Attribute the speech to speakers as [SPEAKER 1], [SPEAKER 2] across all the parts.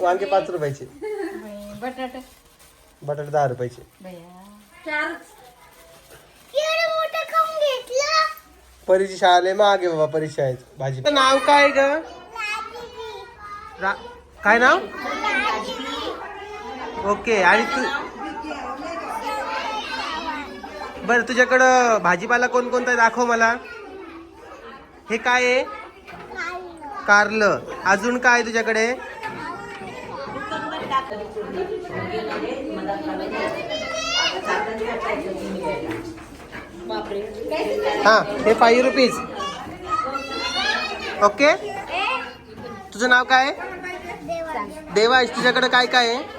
[SPEAKER 1] वांगे पाच रुपयाचे.
[SPEAKER 2] बटाटा.
[SPEAKER 1] बटाटे दहा रुपयाचे.
[SPEAKER 2] चार.
[SPEAKER 1] परीची शाळा लय मागे बाबा परीक्षा आहेत. भाजी. नाव काय ग? काय नाव? ओके आणि तू बर तुझ्याकडं भाजीपाला कोण कोणता आहे? दाखव मला. हे काय आहे? कारलं. अजून काय तुझ्याकडे? हा हे फाईव्ह रुपीज ओके तुझं नाव काय? आहे देवाश तुझ्याकडे काय काय आहे?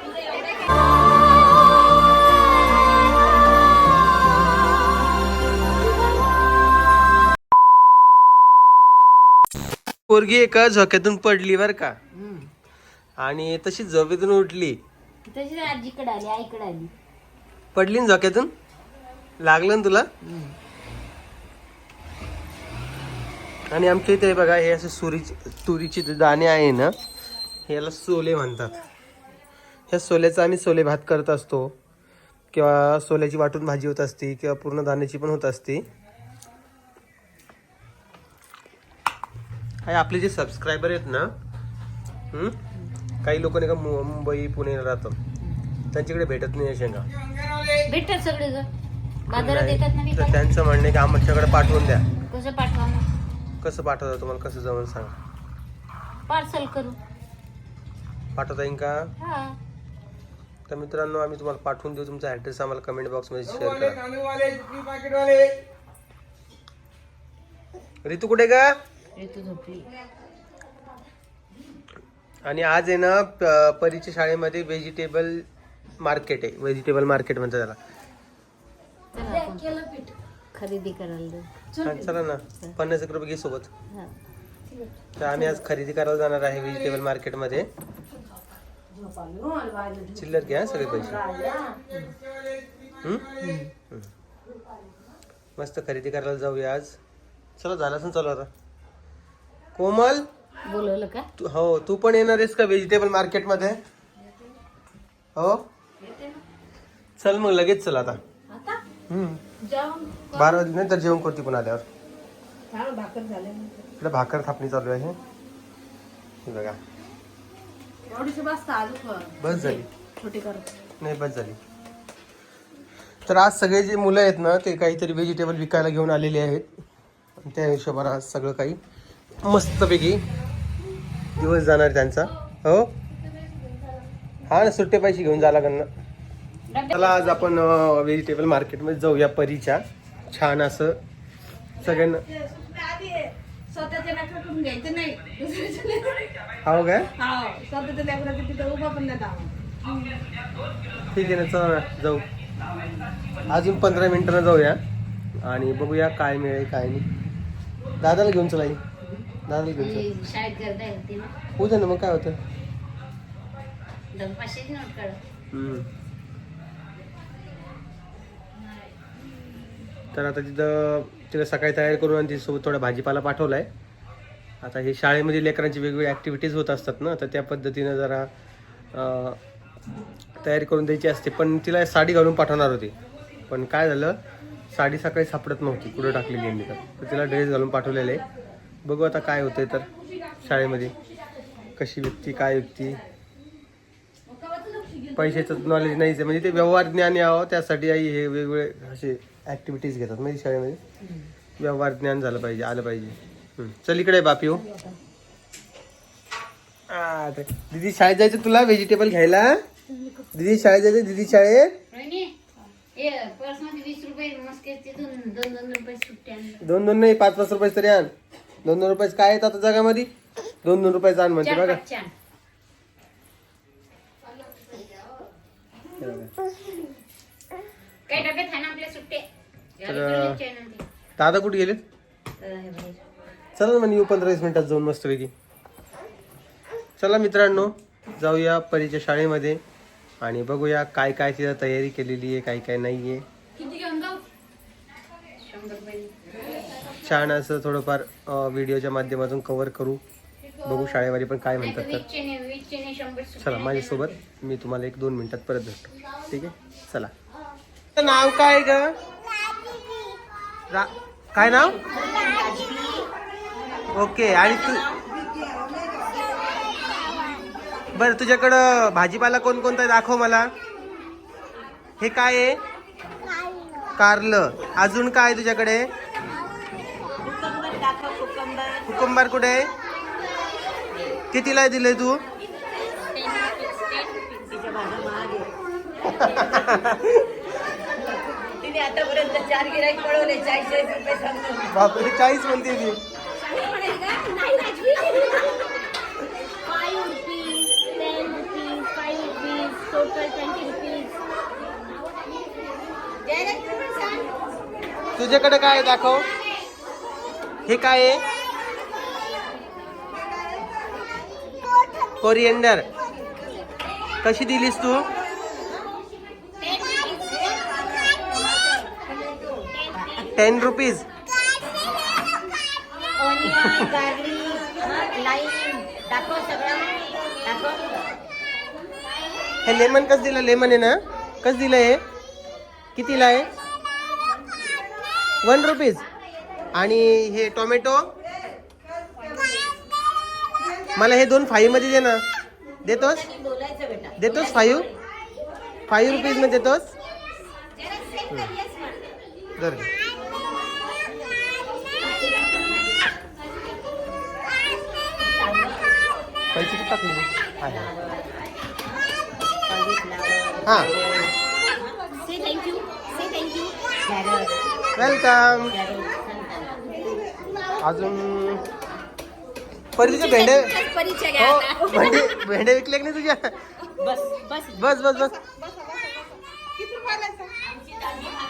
[SPEAKER 1] पोरगी एका झोक्यातून पडली बर का. आणि तशी झोपेतून उठली.
[SPEAKER 2] तशी आजीकडे आली आईकडे आली.
[SPEAKER 1] पडली ना झोक्यातून? लागलं ना तुला? आणि आमच्या इथे बघा हे असे सुरीचे तुरीचे दाणे आहे ना याला सोले म्हणतात. ह्या सोल्याचा आम्ही सोले भात करत असतो. किंवा सोल्याची वाटून भाजी होत असते किंवा पूर्ण दाण्याची पण होत असते. हे आपले जे सबस्क्रायबर आहेत ना हम्म? काही लोक नाही का मु- मुंबई पुणे राहतात. त्यांच्याकडे भेटत नाही या शेंगा.
[SPEAKER 2] भेटतात सगळे जण. बाजारात
[SPEAKER 1] नाही.
[SPEAKER 2] येतात ना
[SPEAKER 1] तर. त्यांचं म्हणणं आहे की आमच्याकडे पाठवून द्या.
[SPEAKER 2] कसं पाठवा
[SPEAKER 1] कसं पाठवता तुम्हाला? कसं जमून सांगा.
[SPEAKER 2] पार्सल करू.
[SPEAKER 1] पाठवता येईल का?
[SPEAKER 2] हा.
[SPEAKER 1] तर मित्रांनो आम्ही तुम्हाला पाठवून देऊ. तुमचा ऍड्रेस आम्हाला कमेंट बॉक्समध्ये शेअर करा. ऋतू कुठे का
[SPEAKER 2] ऋतू झोपली.
[SPEAKER 1] आणि आज आहे ना प- परीच्या शाळेमध्ये व्हेजिटेबल मार्केट आहे. व्हेजिटेबल मार्केट म्हणतात त्याला.
[SPEAKER 2] चला आपण खरेदी करायला जाऊ.
[SPEAKER 1] हा, चला ना. पन्नास एक रुपये घे सोबत.
[SPEAKER 2] हा.
[SPEAKER 1] तर आम्ही आज खरेदी करायला जाणार आहे व्हेजिटेबल मार्केटमध्ये चिल्लर घ्या सगळे पैसे. हम्म? हम्म. मस्त खरेदी करायला जाऊया आज. चला झालं असं चालू आता. कोमल?
[SPEAKER 2] बोलवलं का?
[SPEAKER 1] तू हो तू पण येणार आहेस का व्हेजिटेबल मार्केटमध्ये हो? चल मग लगेच चल आता.
[SPEAKER 2] आता?
[SPEAKER 1] हम्म. बारा वाजले नाही तर जेवण करते पण आल्यावर.
[SPEAKER 2] भाकर झाले
[SPEAKER 1] इकडे भाकर थापणी चालू आहे. हे बघा. बस झाली. नाही बस झाली. तर आज सगळे जे मुलं आहेत ना ते काहीतरी व्हेजिटेबल विकायला घेऊन आलेले आहेत. आणि त्या हिशोबाने आज सगळं काही मस्तपैकी दिवस जाणार त्यांचा. हो? हा ना सुट्टे पैसे घेऊन जा लागेल ना. चला आज आपण व्हेजिटेबल मार्केटमध्ये जाऊया परीच्या. छान असं. सगळ्यांना हो काय? ठीक आहे ना चला ना जाऊ. अजून पंधरा मिनिटानं जाऊया. आणि बघूया काय मिळेल काय नाही. दादाला घेऊन चला आई. दादाला घेऊन चला
[SPEAKER 2] शाळेत गर्दा ना.
[SPEAKER 1] उद्या ना मग काय होतं?
[SPEAKER 2] दोन पाचशेच नोट काढ.
[SPEAKER 1] हम्म. तर आता तिथं तिला सकाळी तयारी करून आणि तिच्यासोबत थोडा भाजीपाला पाठवलाय. आता हे शाळेमध्ये लेकरांची वेगवेगळ्या ॲक्टिव्हिटीज होत असतात ना तर त्या पद्धतीनं जरा अं, तयारी करून द्यायची असते. पण तिला साडी घालून पाठवणार होती. पण काय झालं साडी सकाळी सापडत नव्हती कुठं टाकलेली यांनी तर. तर तिला ड्रेस घालून ठेवलेले आहे. बघू आता काय होतंय तर शाळेमध्ये. कशी व्यक्ती काय व्यक्ती. पैशाचं नॉलेज नाहीच आहे. म्हणजे ते व्यवहार ज्ञान यावं त्यासाठी आई हे वेगवेगळे असे ऍक्टिव्हिटीज घेतात म्हणजे शाळेमध्ये. व्यवहार ज्ञान झालं पाहिजे आलं पाहिजे. चल इकडे बापी हो. दीदी शाळेत जायचं तुला व्हेजिटेबल घ्यायला? दीदी शाळेत जायचं दीदी शाळेत?
[SPEAKER 2] दोन दोन
[SPEAKER 1] नाही पाच पाच रुपये तरी आण. दोन दोन रुपये काय येतात आता जगामध्ये दोन दोन रुपयाचं आण म्हणते बघा
[SPEAKER 2] पाच छान
[SPEAKER 1] हे बघा.
[SPEAKER 2] काही डब्यात आहे ना आपल्या सुट्टे
[SPEAKER 1] तर-. दादा कुठे गेले. चला ना म्हणजे येऊ पंधरा वीस मिनिटात जाऊन मस्तपैकी चला मित्रांनो जाऊया परीच्या शाळेमध्ये आणि बघूया काय काय तिथं तयारी केलेली आहे काय काय नाही आहे
[SPEAKER 2] किती घेऊन जाऊ शंभर रुपये
[SPEAKER 1] छान असं थोडंफार व्हिडिओच्या माध्यमातून कव्हर करू. बघू शाळेवाली पण काय म्हणतात तर. चला माझ्यासोबत मी तुम्हाला एक दोन मिनिटात परत भेटतो. ठीक आहे? चला. नाव काय ग? काय नाव? ओके आणि तू? बर तुझ्याकडं भाजीपाला कोणकोणता आहे दाखव मला. हे काय आहे? कारलं. अजून काय आहे तुझ्याकडे? कुकुंबार कुठे आहे? कितीला दिले तू?
[SPEAKER 3] तिने आतापर्यंत चार गिराईक पळवले चाळीस चाळीस रुपये सांगतो.
[SPEAKER 1] बापरे चाळीस म्हणते ती.
[SPEAKER 4] five rupees, ten rupees, five rupees, total twenty rupees.
[SPEAKER 1] तुझ्याकडे काय दाखव. हे काय आहे? कोरिएंडर. कशी दिलीस तू? टेन रुपीज हे लेमन कसं दिलं? लेमन आहे ना? कसं दिलं हे? कितीला आहे? वन रुपीज आणि हे टोमॅटो? मला हे दोन फाईव्हमध्ये दे ना. देतोस? देतोस फाईव्ह? फाईव्ह रुपीजमध्ये देतोस. पैसे टाकले. हा. वेलकम अजून परिचय भेंडे
[SPEAKER 4] परिचय घ्या
[SPEAKER 1] हो
[SPEAKER 4] आता.
[SPEAKER 1] भेंडे भेंडे विकले की नाही तुझ्या
[SPEAKER 3] बस बस.
[SPEAKER 1] बस बस बस.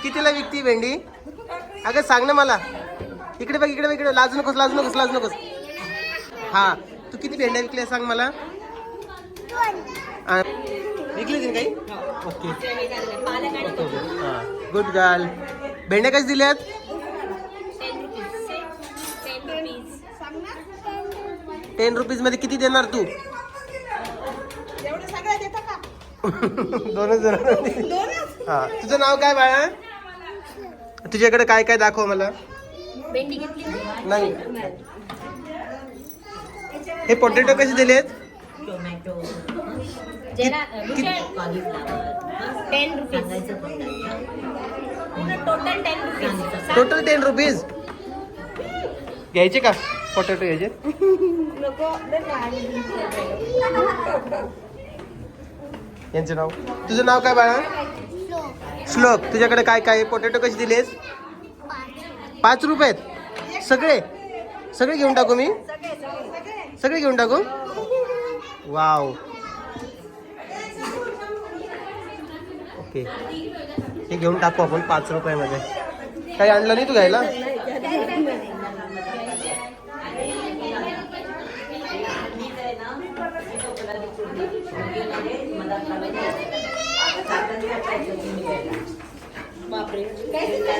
[SPEAKER 1] कितीला विकती भेंडी? अगं सांग ना मला. इकडे बघ इकडे बघ इकडे लाजू नकोस लाजू नकोस लाजू नकोस. हा. तू किती भेंड्या विकल्या सांग मला? आ, विकली ती काही? ओके.
[SPEAKER 3] पालक आणि
[SPEAKER 1] गुड गर्ल. भेंड्या कशी दिल्यात? टेन रुपीजमध्ये किती देणार तू? दोनच जण हा. तुझं नाव काय बाळा? तुझ्याकडे काय काय दाखव मला? नाही. हे पोटॅटो कसे दिलेत?
[SPEAKER 4] रुपीज टोटल टेन रुपीज
[SPEAKER 1] घ्यायचे का? पोटॅटो घ्यायचे यांचं नाव? तुझं नाव काय बाळा? श्लोक. तुझ्याकडे काय काय पोटॅटो कसे दिलेस? पाच रुपयात सगळे? सगळे घेऊन टाकू मी? सगळे घेऊन टाकू? वाव. ओके. हे घेऊन टाकू आपण पाच रुपयामध्ये. काही आणलं नाही तू घ्यायला?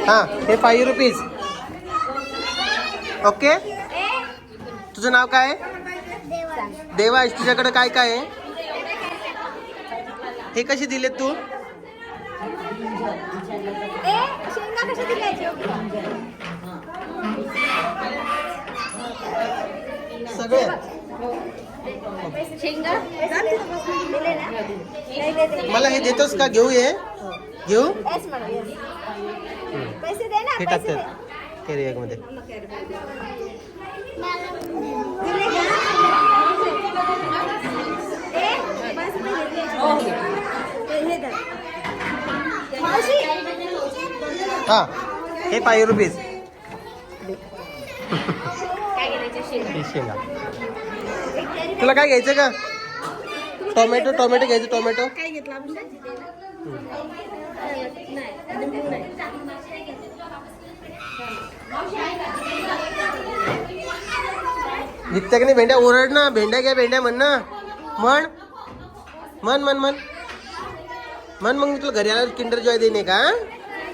[SPEAKER 1] हां हे फाईव्ह रुपीज ओके तुझं नाव काय? आहे देवाश तुझ्याकडे काय काय आहे? हे कसे दिलेत तू? सगळे?
[SPEAKER 4] शेंगा?
[SPEAKER 1] मला हे देतोस का? घेऊ ये घेऊ?
[SPEAKER 4] पैसे दे ना
[SPEAKER 1] हे टाकतात कॅरी मध्ये. हां हे फाईव्ह रुपीज
[SPEAKER 4] शेंगा?
[SPEAKER 1] तुला काय घ्यायचं का? टोमॅटो टोमॅटो घ्यायचं टोमॅटो
[SPEAKER 4] काय घेतलं अभिषेक
[SPEAKER 1] की नाही भेंड्या ओरड ना भेंड्या घ्या भेंड्या म्हण ना. म्हण. म्हण म्हण म्हण. म्हण मग मी तुला घरी आल्यावर किंडर जॉय देणे का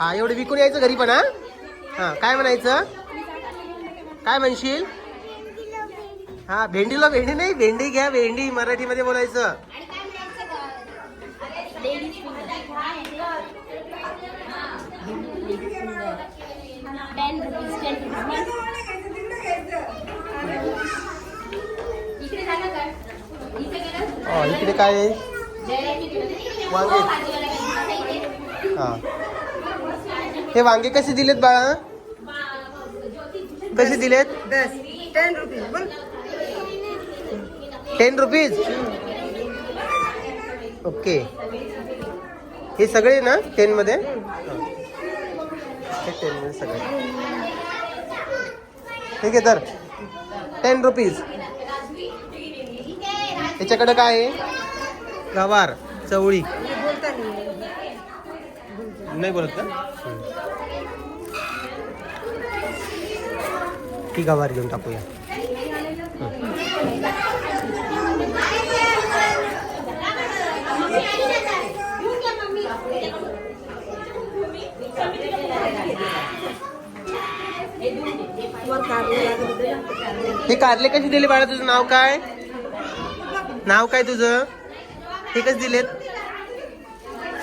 [SPEAKER 1] हा एवढं विकून यायचं घरी पण हा? हा काय म्हणायचं? काय म्हणशील? हा भेंडीला भेंडी नाही भेंडी घ्या भेंडी मराठीमध्ये बोलायचं
[SPEAKER 4] टेन रुपीज टेन रुपीज
[SPEAKER 1] हा, इकडे काय आहे? वांगे. हा. हे वांगे कसे दिलेत बाळा? कसे दिलेत?
[SPEAKER 3] दस टेन रुपीज बोल.
[SPEAKER 1] टेन रुपीज ओके हे सगळे ना टेन मध्ये? हे. टेन मध्ये सगळे. ठीक आहे तर. टेन रुपीज त्याच्याकडे काय आहे? गवार चवळी.
[SPEAKER 3] नाही
[SPEAKER 1] बोलत का? ती गवार घेऊन टाकूया. हे कारले कसे दिले बाळा तुझं नाव काय? नाव काय तुझं? हे कसे दिलेत.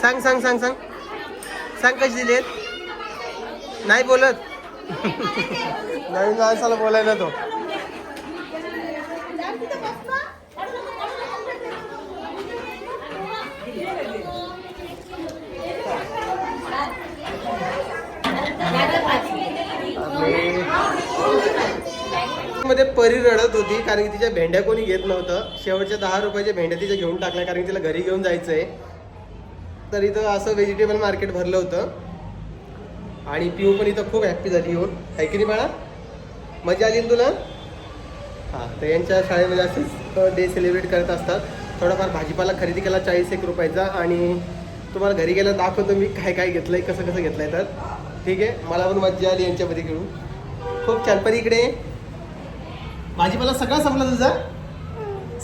[SPEAKER 1] सांग सांग सांग सांग. सांग कसे दिलेत? नाही बोलत? नवीन माणसाला बोलायला तो मध्ये परी रडत होती कारण की तिच्या भेंड्या कोणी घेत नव्हतं. शेवटच्या दहा रुपयाच्या भेंड्या तिच्या घेऊन टाकल्या कारण की तिला घरी घेऊन जायचंय. तर इथं असं व्हेजिटेबल मार्केट भरलं होतं. आणि पिऊ पण इथं खूप हॅप्पी झाली हो. येऊन आहे की नाही बाळा? मजा आली ना तुला? हां तर यांच्या शाळेमध्ये असेच डे सेलिब्रेट करत असतात. थोडाफार भाजीपाला खरेदी केला चाळीस एक रुपयाचा. आणि तुम्हाला घरी गेला दाखवतो मी काय काय घेतलंय कसं कसं घेतलंय तर. ठीक आहे मला पण मज्जा आली यांच्यामध्ये खेळून. खूप छान. पण इकडे भाजीपाला सगळा संपला तुझा?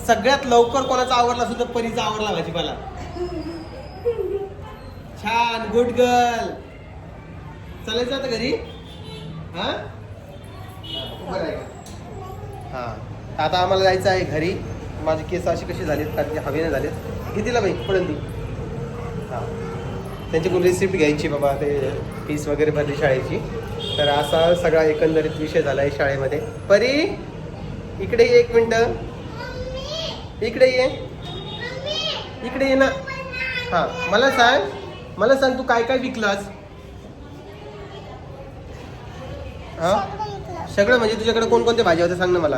[SPEAKER 1] सगळ्यात लवकर कोणाचा आवडला सुद्धा परीचा आवडला भाजीपाला. छान गुड गर्ल चालायचं आता घरी? हा? बरं हा आता आम्हाला जायचं आहे घरी. माझे केस असे कसे झालेत कारण की हवेने झालेत. कितीला बाई पडेल ती हां. कोण रिसिप्ट घ्यायची बाबा ते फीस वगैरे भरली शाळेची. तर असा सगळा एकंदरीत विषय झाला आहे शाळेमध्ये. परी इकडे ये एक मिनटं. इकडे ये. इकडे ये ना. हां मला सांग. मला सांग तू काय काय विकलास हां? सगळं म्हणजे तुझ्याकडे कोणकोणत्या भाज्या होत्या सांग ना मला.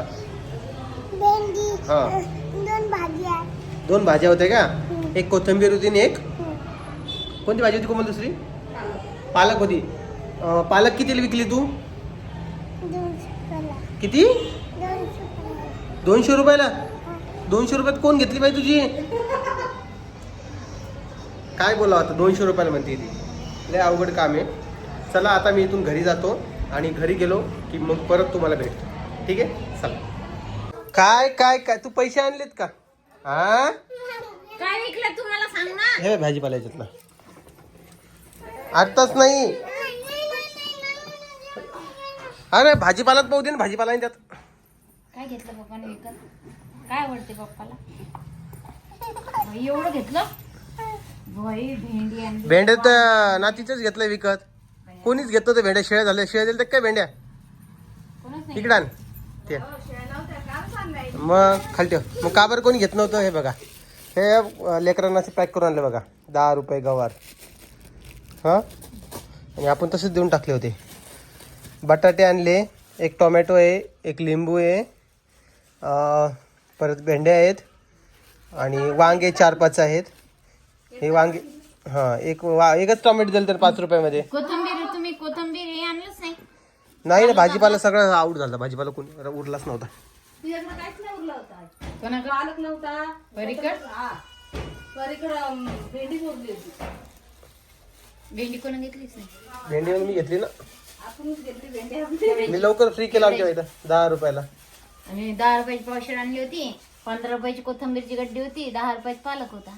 [SPEAKER 1] हा.
[SPEAKER 4] दोन भाज्या
[SPEAKER 1] दोन भाज्या होत्या का? एक कोथिंबीर होती आणि एक? कोणती भाजी होती कोमल दुसरी? पालक होती. पालक कितीला विकली तू? किती? दोनशे रुपयाला? दोनशे रुपयात कोण घेतली बाई तुझी? काय बोलावं आता? दोनशे रुपयाला म्हणते ती. लय अवघड काम आहे. चला आता मी इथून घरी जातो आणि घरी गेलो की मग परत तुम्हाला भेटतो. ठीक आहे? चला. काय काय काय? तू पैसे आणलेत का? हा
[SPEAKER 2] काय विकलं तुम्हाला सांग ना.
[SPEAKER 1] हे भाजीपाला याच्यातला. आत्ताच नाही. अरे भाजीपालात पाहू दे ना भाजीपाला त्यात.
[SPEAKER 2] काय घेतलं पप्पाने विकत? काय आवडते पप्पाला? एवढं घेतलं? बाई भेंडी आणली.
[SPEAKER 1] भेंड्या तर नातीच घेतलंय विकत. कोणीच घेत नव्हतं भेंड्या. शेळ्या झाल्या. शेळ्या दिल्या काय भेंड्या?
[SPEAKER 2] कोणच नाही.
[SPEAKER 1] इकडं आण. ते. मग खाली ठेव. मग का बरं कोणी घेत नव्हतं? हे बघा. हे लेकरांना असं पॅक करून आणलं बघा. दहा रुपये गवार. हां? आणि आपण तसेच देऊन टाकले होते. बटाटे आणले. एक टोमॅटो आहे. एक लिंबू आहे. परत भेंड्या आहेत आणि वांगे चार पाच आहेत. हे वांगे हां एक वा एकच टोमॅटो दिलं तर पाच रुपयामध्ये.
[SPEAKER 2] कोथंबीर तुम्ही कोथंबीर हे आणलंच नाही?
[SPEAKER 1] नाही ना भाजीपाला सगळं आऊट झालं. भाजीपाला कोणी उरलाच नव्हता.
[SPEAKER 2] कोणाकडे?
[SPEAKER 3] पालक नव्हता.
[SPEAKER 2] परीकड?
[SPEAKER 3] हा. परीकडं भेंडी बोलली होती.
[SPEAKER 2] भेंडी कोणा घेतलीच नाही?
[SPEAKER 1] भेंडी मी घेतली ना.
[SPEAKER 3] आपणच घेतली भेंडी.
[SPEAKER 1] मी लवकर फ्री केला आमच्या इथं दहा रुपयाला.
[SPEAKER 2] आणि दहा रुपयाची पावशेर आणली होती पंधरा रुपयाची कोथंबीरची गड्डी होती दहा रुपयाची पालक होता.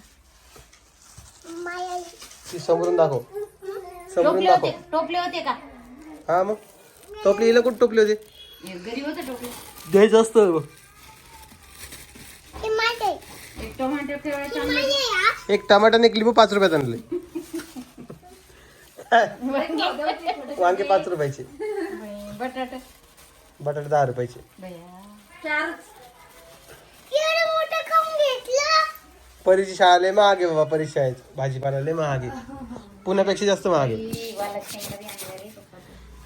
[SPEAKER 1] ती समोरून दाखव. समोरून
[SPEAKER 2] टोपले
[SPEAKER 1] दाखव.
[SPEAKER 2] होते टोपले होते का?
[SPEAKER 1] हा मग. टोपली हिला कुठं टोपली होती?
[SPEAKER 2] हे घरी होतं टोपलं.
[SPEAKER 1] द्यायचं असतं
[SPEAKER 4] हे
[SPEAKER 2] एक टोमॅटो ठेवायचं आणलं.
[SPEAKER 1] एक टमाटा आणि एक लिंबू पाच रुपयात आणले. वांगे पाच रुपयाचे.
[SPEAKER 2] बटाटा.
[SPEAKER 1] बटाटे दहा रुपयाचे.
[SPEAKER 2] बया.
[SPEAKER 1] परीची शाळा लय महाग आहे बाबा परीक्षा आहेत. भाजीपाला लय महाग आहे. पुण्यापेक्षा जास्त महाग आहे.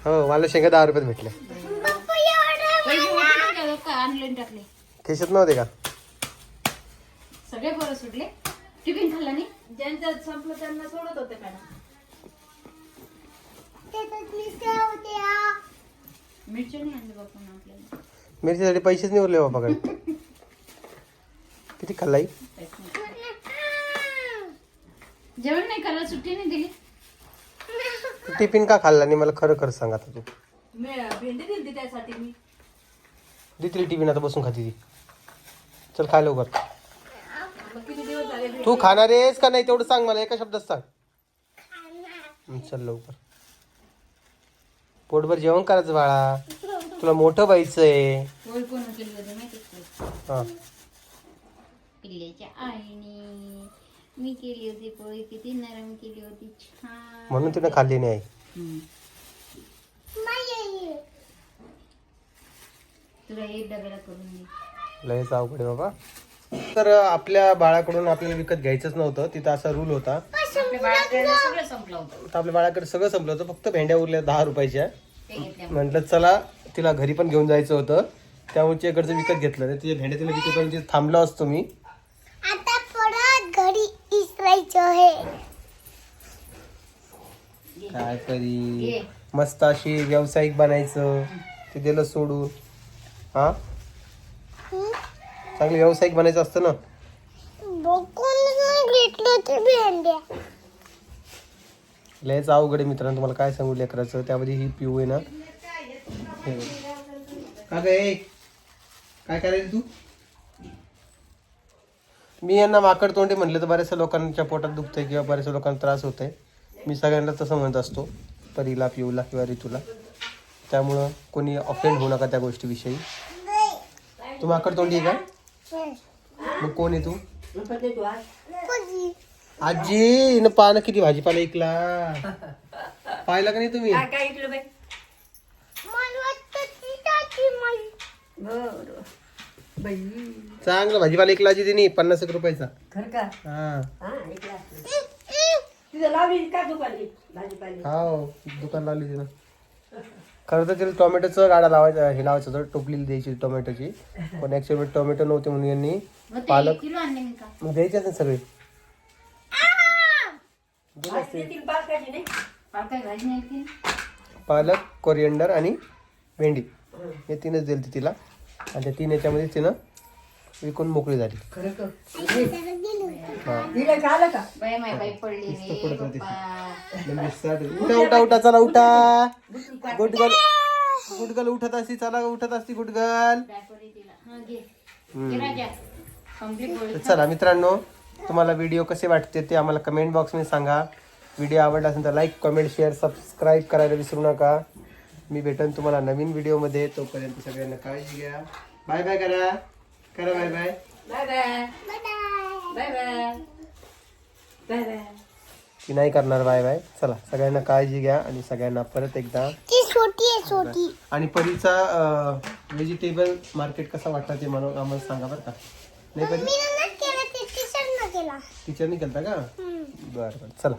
[SPEAKER 2] हो
[SPEAKER 1] मला शेंगा दहा रुपयात
[SPEAKER 2] भेटले ऑनलाईन
[SPEAKER 1] खिशात नव्हते का?
[SPEAKER 2] सगळे बरं सुटले. टिफिन खाल्ला नाही?
[SPEAKER 3] ज्यांचं संपलं त्यांना सोडत होते मॅडम.
[SPEAKER 2] मिरच्या नाही आणलं बापून आपल्याला?
[SPEAKER 1] मिरचीसाठी पैसेच नाही उरले बाबाकडे. किती खाल्लाई
[SPEAKER 2] जेवण नाही करायला सुट्टी नाही दिली?
[SPEAKER 1] टिफिन का खाल्ला नाही? मला खरं खरं सांग आता तू.
[SPEAKER 3] मी भेंडी दिली त्यासाठी मी.
[SPEAKER 1] टिफिन आता बसून खाती ती. चल खाय लवकर.
[SPEAKER 3] मग किती दिवस झाले
[SPEAKER 1] तू खाणार आहेस का नाही तेवढं सांग मला एका शब्दात सांग. हं, चल लवकर. पोटभर जेवण करायचं बाळा. तुला मोठं व्हायचंय.
[SPEAKER 2] पोळी कोण केली होती माहिती का?
[SPEAKER 1] हा.
[SPEAKER 2] पिल्ल्याच्या आईने मी केली होती पोळी किती नरम केली होती. छान.
[SPEAKER 1] म्हणून तिनं खाल्ली नाही.
[SPEAKER 2] हम्म. तुला एक डब्याला करून दे.
[SPEAKER 1] लयच अवघड आहे बाबा. तर आपल्या बाळाकडून आपल्याला विकत घ्यायचंच नव्हतं. तिथं असा रूल होता.
[SPEAKER 2] आपल्या बाळाकडे सगळं संपलं होतं.
[SPEAKER 1] तर आपल्या बाळाकडे सगळं संपलं होतं. फक्त भेंड्या उरल्या दहा रुपयाच्या.
[SPEAKER 2] ते घेतल्या.
[SPEAKER 1] म्हटलं चला तिला घरी पण घेऊन जायचं होतं. त्यामुळे तिच्याकडचं विकत घेतलं. नाही तिच्या भेंड्या तिला विकत तिथे थांबलो असतो मी.
[SPEAKER 4] आता परत घरी इसरायचं आहे.
[SPEAKER 1] काय तरी. मस्त अशी व्यावसायिक बनायचं. ते दिलं सोडून. हा? चांगलं व्यावसायिक बनायचं असतं ना. लयच अवघड आहे मित्रांनो तुम्हाला काय सांगू लेकराचं. त्यामध्ये ही पिऊ आहे ना. का काय करायचं तू? मी यांना माकड तोंडी म्हणलं तर बऱ्याचशा लोकांच्या पोटात दुखतंय किंवा बऱ्याचशा लोकांना त्रास होतोय. मी सगळ्यांना तसं म्हणत असतो परीला पिऊला किंवा ऋतूला त्यामुळं कोणी ऑफेंड होऊ नका त्या गोष्टीविषयी. तू माकड तोंडी आहे का? मग कोण आहे तू? आजी हिनं पानं किती भाजीपाला ऐकला पाहिला का नाही तुम्ही?
[SPEAKER 3] बरं. बाई.
[SPEAKER 1] चांगला भाजीपाला ऐकला आजी तिने पन्नास एक रुपयाचा.
[SPEAKER 3] खरं का?
[SPEAKER 1] हा.
[SPEAKER 3] हा ऐकलं असलं. तिथं लावली का दुकानी भाजीपाली.
[SPEAKER 1] हो दुकान लावली तिनं. खरं तर तिला टोमॅटोचं गाडा लावायचा हे लावायचं होतं. टोपलीला द्यायची टोमॅटोची. पण ऍक्च्युअली टोमॅटो नव्हते म्हणून यांनी पालक
[SPEAKER 2] एक किलो आणले मी का?
[SPEAKER 1] मग द्यायचे ना सगळे. असते.
[SPEAKER 3] नाही?
[SPEAKER 2] पाल काय भाजी नाही केली
[SPEAKER 1] पालक कोरिएंडर आणि भेंडी. हे तीनच दिले तिला. आणि त्या तीन याच्यामध्ये तिनं विकून मोकळी झाली. उठा उठा उठा चला उठा. गुटगल. गुटगल उठत असती चला उठत असती गुटगल. चला मित्रांनो तुम्हाला व्हिडिओ कसे वाटते ते आम्हाला कमेंट बॉक्समध्ये सांगा. व्हिडिओ आवडला असेल तर लाईक कमेंट शेअर सबस्क्राईब करायला विसरू नका. मी भेटन तुम्हाला नवीन व्हिडिओमध्ये तोपर्यंत सगळ्यांना काळजी घ्या. बाय बाय करा. करा bye bye
[SPEAKER 3] bye bye bye bye bye bye
[SPEAKER 1] ती नाही करणार बाय बाय चला सगळ्यांना काळजी घ्या आणि सगळ्यांना परत एकदा.
[SPEAKER 4] ती छोटी आहे छोटी.
[SPEAKER 1] आणि परीचा व्हेजिटेबल मार्केट कसा वाटला ते म्हणून आम्हाला सांगा बरं का. नाही परी? टीचरनी केलता का? बरं बरं. चला.